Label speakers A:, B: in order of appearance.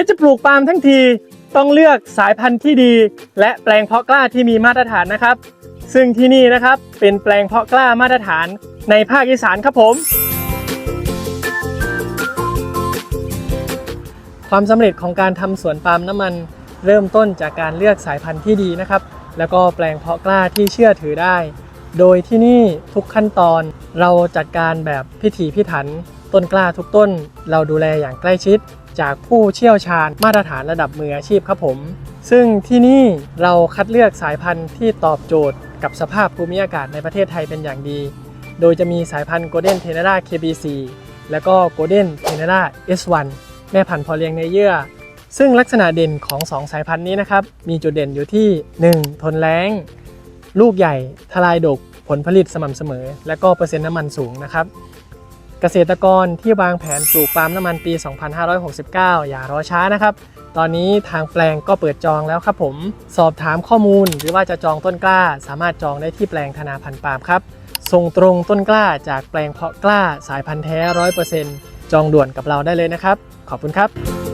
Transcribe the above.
A: คิดจะปลูกปาล์มทั้งทีต้องเลือกสายพันธุ์ที่ดี และแปลงเพาะกล้าที่มีมาตรฐานนะครับ ซึ่งที่นี่นะครับเป็นแปลงเพาะกล้ามาตรฐานในภาคอีสานครับผม ความสำเร็จของการทำสวนปาล์มน้ำมัน เริ่มต้นจากการเลือกสายพันธุ์ที่ดีนะครับ แล้วก็แปลงเพาะกล้าที่เชื่อถือได้ โดยที่นี่ทุกขั้นตอนเราจัดการแบบพิถีพิถัน ต้นกล้าทุกต้น เราดูแลอย่างใกล้ชิด จากผู้เชี่ยวชาญมาตรฐานระดับมืออาชีพครับผม ซึ่งที่นี่เราคัดเลือกสายพันธุ์ที่ตอบโจทย์กับสภาพภูมิอากาศในประเทศไทยเป็นอย่างดี โดยจะมีสายพันธุ์ Golden t e n e r a KB4 แล้วก็ Golden t e n e r a S1 แม่พันธุ์พอเลี้ยงในเยื่อ ซึ่งลักษณะเด่นของ 2 สายพันธุ์นี้นะครับ มีจุดเด่นอยู่ที่ 1. ทนแล้งลูกใหญ่ ทลายดก ผลผลิตสม่ำเสมอ และก็เปอร์เซ็นต์น้ำมันสูงนะครับ เกษตรกรที่วางแผนปลูกปาล์มน้ำมันปี 2569 อย่ารอช้านะครับ ตอนนี้ทางแปลงก็เปิดจองแล้วครับผม สอบถามข้อมูลหรือว่าจะจองต้นกล้า สามารถจองได้ที่แปลงธนาพันธ์ปาล์มครับ ส่งตรงต้นกล้าจากแปลงเพาะกล้าสายพันธุ์แท้ 100%จองด่วนกับเราได้เลยนะครับ ขอบคุณครับ